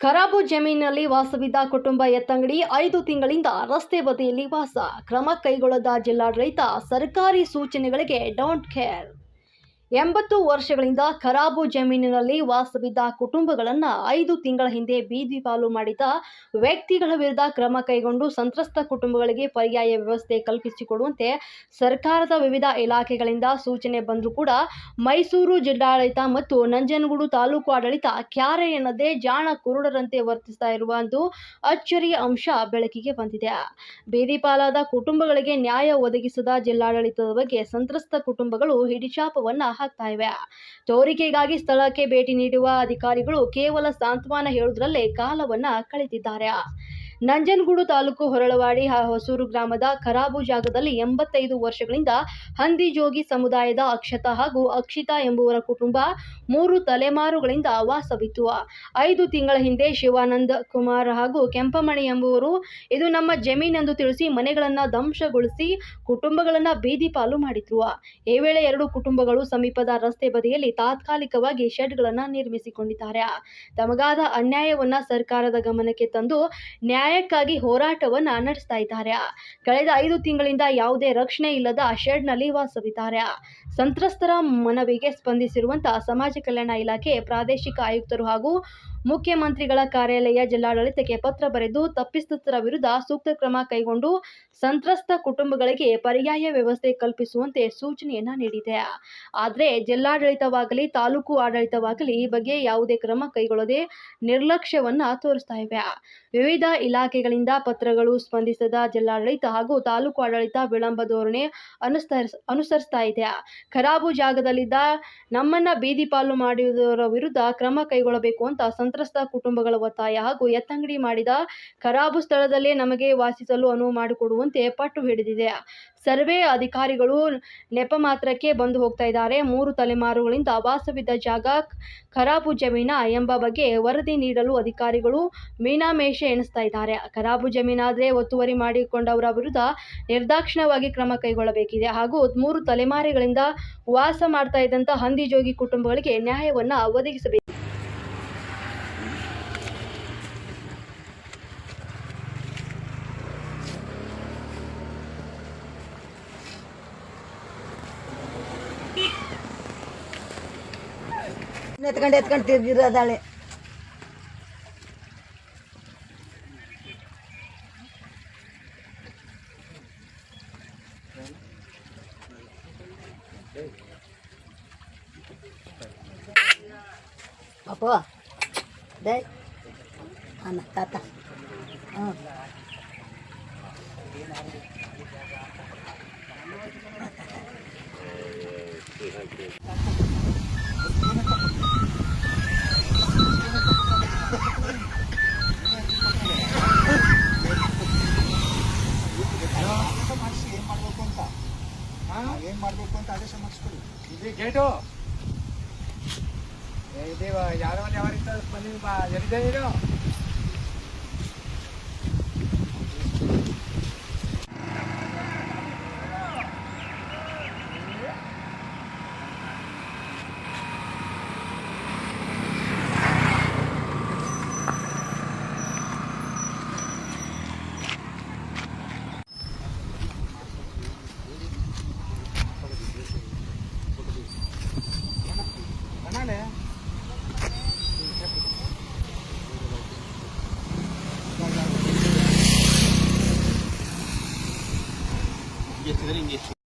ಖರಾಬು ಜಮೀನಿನಲ್ಲಿ ವಾಸವಿದ್ದ ಕುಟುಂಬ ಎತ್ತಂಗಡಿ ಐದು ತಿಂಗಳಿಂದ ರಸ್ತೆ ಬದಿಯಲ್ಲಿ ವಾಸ ಕ್ರಮ ಕೈಗೊಳ್ಳದ ಜಿಲ್ಲಾಡಳಿತ ಸರ್ಕಾರಿ ಸೂಚನೆಗಳಿಗೆ ಡೋಂಟ್ ಕೇರ್. ಎಂಬತ್ತು ವರ್ಷಗಳಿಂದ ಖರಾಬು ಜಮೀನಿನಲ್ಲಿ ವಾಸವಿದ್ದ ಕುಟುಂಬಗಳನ್ನು ಐದು ತಿಂಗಳ ಹಿಂದೆ ಬೀದಿ ಪಾಲು ಮಾಡಿದ ವ್ಯಕ್ತಿಗಳ ವಿರುದ್ಧ ಕ್ರಮ ಕೈಗೊಂಡು ಸಂತ್ರಸ್ತ ಕುಟುಂಬಗಳಿಗೆ ಪರ್ಯಾಯ ವ್ಯವಸ್ಥೆ ಕಲ್ಪಿಸಿಕೊಡುವಂತೆ ಸರ್ಕಾರದ ವಿವಿಧ ಇಲಾಖೆಗಳಿಂದ ಸೂಚನೆ ಬಂದರೂ ಕೂಡ ಮೈಸೂರು ಜಿಲ್ಲಾಡಳಿತ ಮತ್ತು ನಂಜನಗೂಡು ತಾಲೂಕು ಆಡಳಿತ ಕ್ಯಾರೆ ಎನ್ನದೇ ಜಾಣ ಕುರುಡರಂತೆ ವರ್ತಿಸ್ತಾ ಇರುವ ಒಂದು ಅಚ್ಚರಿಯ ಅಂಶ ಬೆಳಕಿಗೆ ಬಂದಿದೆ. ಬೀದಿ ಪಾಲಾದ ಕುಟುಂಬಗಳಿಗೆ ನ್ಯಾಯ ಒದಗಿಸದ ಜಿಲ್ಲಾಡಳಿತದ ಬಗ್ಗೆ ಸಂತ್ರಸ್ತ ಕುಟುಂಬಗಳು ಹಿಡಿಚಾಪವನ್ನ ಹಾಕ್ತಾ ಇವೆ ತೋರಿಕೆಗಾಗಿ ಸ್ಥಳಕ್ಕೆ ಭೇಟಿ ನೀಡುವ ಅಧಿಕಾರಿಗಳು ಕೇವಲ ಸಾಂತ್ವನ ಹೇಳುವುದರಲ್ಲೇ ಕಾಲವನ್ನ ಕಳೆದಿದ್ದಾರೆ. ನಂಜನಗೂಡು ತಾಲೂಕು ಹೊರಳವಾಡಿ ಹೊಸೂರು ಗ್ರಾಮದ ಖರಾಬು ಜಾಗದಲ್ಲಿ ಎಂಬತ್ತೈದು ವರ್ಷಗಳಿಂದ ಹಂದಿ ಜೋಗಿ ಸಮುದಾಯದ ಅಕ್ಷತಾ ಹಾಗೂ ಅಕ್ಷಿತಾ ಎಂಬುವರ ಕುಟುಂಬ ಮೂರು ತಲೆಮಾರುಗಳಿಂದ ವಾಸವಿತ್ತು. ಐದು ತಿಂಗಳ ಹಿಂದೆ ಶಿವಾನಂದ ಕುಮಾರ್ ಹಾಗೂ ಕೆಂಪಮಣಿ ಎಂಬುವರು ಇದು ನಮ್ಮ ಜಮೀನೆಂದು ತಿಳಿಸಿ ಮನೆಗಳನ್ನು ಧ್ವಂಸಗೊಳಿಸಿ ಕುಟುಂಬಗಳನ್ನು ಬೀದಿ ಪಾಲು ಮಾಡಿದ್ರು. ಈ ವೇಳೆ ಎರಡು ಕುಟುಂಬಗಳು ಸಮೀಪದ ರಸ್ತೆ ಬದಿಯಲ್ಲಿ ತಾತ್ಕಾಲಿಕವಾಗಿ ಶೆಡ್ಗಳನ್ನು ನಿರ್ಮಿಸಿಕೊಂಡಿದ್ದಾರೆ. ತಮಗಾದ ಅನ್ಯಾಯವನ್ನ ಸರ್ಕಾರದ ಗಮನಕ್ಕೆ ತಂದು ನ್ಯಾಯಕ್ಕಾಗಿ ಹೋರಾಟವನ್ನ ನಡೆಸ್ತಾ ಇದ್ದಾರೆ. ಕಳೆದ ಐದು ತಿಂಗಳಿಂದ ಯಾವುದೇ ರಕ್ಷಣೆ ಇಲ್ಲದ ಶೆಡ್ನಲ್ಲಿ ವಾಸವಿದ್ದಾರೆ. ಸಂತ್ರಸ್ತರ ಮನವಿಗೆ ಸ್ಪಂದಿಸಿರುವಂತಹ ಸಮಾಜ ಕಲ್ಯಾಣ ಇಲಾಖೆ ಪ್ರಾದೇಶಿಕ ಆಯುಕ್ತರು ಹಾಗೂ ಮುಖ್ಯಮಂತ್ರಿಗಳ ಕಾರ್ಯಾಲಯ ಜಿಲ್ಲಾಡಳಿತಕ್ಕೆ ಪತ್ರ ಬರೆದು ತಪ್ಪಿತಸ್ಥರ ವಿರುದ್ಧ ಸೂಕ್ತ ಕ್ರಮ ಕೈಗೊಂಡು ಸಂತ್ರಸ್ತ ಕುಟುಂಬಗಳಿಗೆ ಪರ್ಯಾಯ ವ್ಯವಸ್ಥೆ ಕಲ್ಪಿಸುವಂತೆ ಸೂಚನೆಯನ್ನ ನೀಡಿದೆ. ಆದರೆ ಜಿಲ್ಲಾಡಳಿತವಾಗಲಿ, ತಾಲೂಕು ಆಡಳಿತವಾಗಲಿ ಈ ಬಗ್ಗೆ ಯಾವುದೇ ಕ್ರಮ ಕೈಗೊಳ್ಳದೆ ನಿರ್ಲಕ್ಷ್ಯವನ್ನ ತೋರಿಸ್ತಾ ಇವೆ. ವಿವಿಧ ಇಲಾಖೆಗಳಿಂದ ಪತ್ರಗಳು ಸ್ಪಂದಿಸದ ಜಿಲ್ಲಾಡಳಿತ ಹಾಗೂ ತಾಲೂಕು ಆಡಳಿತ ವಿಳಂಬ ಧೋರಣೆ ಅನುಸರಿಸ್ ಅನುಸರಿಸ್ತಾ ಇದೆ. ಖರಾಬು ಜಾಗದಲ್ಲಿದ್ದ ನಮ್ಮನ್ನ ಬೀದಿ ಪಾಲು ಮಾಡುವುದರ ವಿರುದ್ಧ ಕ್ರಮ ಕೈಗೊಳ್ಳಬೇಕು ಅಂತ ಸಂತ್ರಸ್ತ ಕುಟುಂಬಗಳ ಒತ್ತಾಯ ಹಾಗೂ ಎತ್ತಂಗಡಿ ಮಾಡಿದ ಖರಾಬು ಸ್ಥಳದಲ್ಲೇ ನಮಗೆ ವಾಸಿಸಲು ಅನುವು ಮಾಡಿಕೊಡುವಂತೆ ಪಟ್ಟು ಹಿಡಿದಿದೆ. ಸರ್ವೆ ಅಧಿಕಾರಿಗಳು ನೆಪ ಮಾತ್ರಕ್ಕೆ ಬಂದು ಹೋಗ್ತಾ ಇದ್ದಾರೆ. ಮೂರು ತಲೆಮಾರುಗಳಿಂದ ವಾಸವಿದ್ದ ಜಾಗ ಖರಾಬು ಜಮೀನ ಎಂಬ ಬಗ್ಗೆ ವರದಿ ನೀಡಲು ಅಧಿಕಾರಿಗಳು ಮೀನಾಮೇಷೆ ಎಣಿಸ್ತಾ ಇದ್ದಾರೆ. ಖರಾಬು ಜಮೀನಾದರೆ ಒತ್ತುವರಿ ಮಾಡಿಕೊಂಡವರ ವಿರುದ್ಧ ನಿರ್ದಾಕ್ಷಿಣ್ಯವಾಗಿ ಕ್ರಮ ಕೈಗೊಳ್ಳಬೇಕಿದೆ ಹಾಗೂ ಮೂರು ತಲೆಮಾರುಗಳಿಂದ ವಾಸ ಮಾಡ್ತಾ ಇದ್ದಂಥ ಹಂದಿಜೋಗಿ ಕುಟುಂಬಗಳಿಗೆ ನ್ಯಾಯವನ್ನ ಒದಗಿಸಬೇಕು. ಎತ್ಕೊಂಡು ಎತ್ಕೊಂಡು ತಿರ್ಗಿರೋದಾಳೆ Papa. Dai. Anak ah, tata. Oh. Ah. Thank you. ಏನ್ ಮಾಡಬೇಕು ಅಂತ ಆದೇಶ ಮಾಡಿಸ್ಕೊಳ್ಳಿ. ಇದು ಗೇಟು. ಇದೇ ಯಾರೋ ಯಾವ ರೀತಿ ಬಂದಿದ್ದು ಬಾ ಎಲ್ಲಿದೆ ಹಾಕಿದರೆ ಹಿಂಗೆ